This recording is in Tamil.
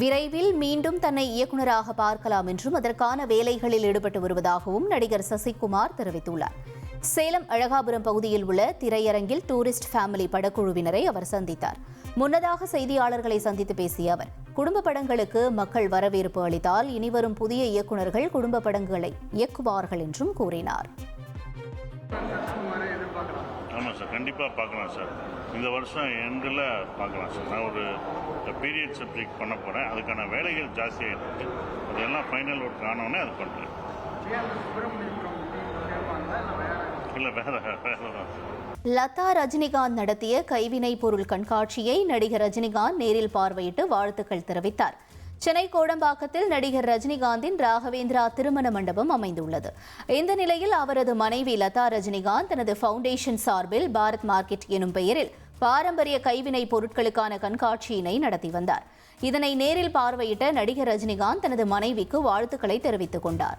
விரைவில் மீண்டும் தன்னை இயக்குநராக பார்க்கலாம் என்றும் அதற்கான வேலைகளில் ஈடுபட்டு வருவதாகவும் நடிகர் சசிகுமார் தெரிவித்துள்ளார். சேலம் அழகாபுரம் பகுதியில் உள்ள திரையரங்கில் டூரிஸ்ட் ஃபேமிலி படக்குழுவினரை அவர் சந்தித்தார். முன்னதாக செய்தியாளர்களை சந்தித்து பேசிய அவர் குடும்ப படங்களுக்கு மக்கள் வரவேற்பு அளித்தால் இனிவரும் புதிய இயக்குநர்கள் குடும்ப படங்களை இயக்குவார்கள் என்றும் கூறினார். ஆமாம் சார் கண்டிப்பாக பார்க்கலாம் சார். இந்த வருஷம் எண்டில் பார்க்கலாம் சார். நான் ஒரு பீரியட் சப்ஜெக்ட் பண்ண போகிறேன் அதுக்கான வேலைகள் ஜாஸ்தியாக இருக்குது அதெல்லாம் ஃபைனல் ஒர்க் ஆனவுடனே அது பண்ணுறேன் இல்லை வேறு வேறு தான் லதா ரஜினிகாந்த் நடத்திய கைவினை பொருள் கண்காட்சியை நடிகர் ரஜினிகாந்த் நேரில் பார்வையிட்டு வாழ்த்துக்கள் தெரிவித்தார். சென்னை கோடம்பாக்கத்தில் நடிகர் ரஜினிகாந்தின் ராகவேந்திரா திருமண மண்டபம் அமைந்துள்ளது. இந்த நிலையில் அவரது மனைவி லதா ரஜினிகாந்த் தனது ஃபவுண்டேஷன் சார்பில் பாரத் மார்க்கெட் எனும் பெயரில் பாரம்பரிய கைவினை பொருட்களுக்கான கண்காட்சியினை நடத்தி வந்தார். இதனை நேரில் பார்வையிட்ட நடிகர் ரஜினிகாந்த் தனது மனைவிக்கு வாழ்த்துக்களை தெரிவித்துக் கொண்டார்.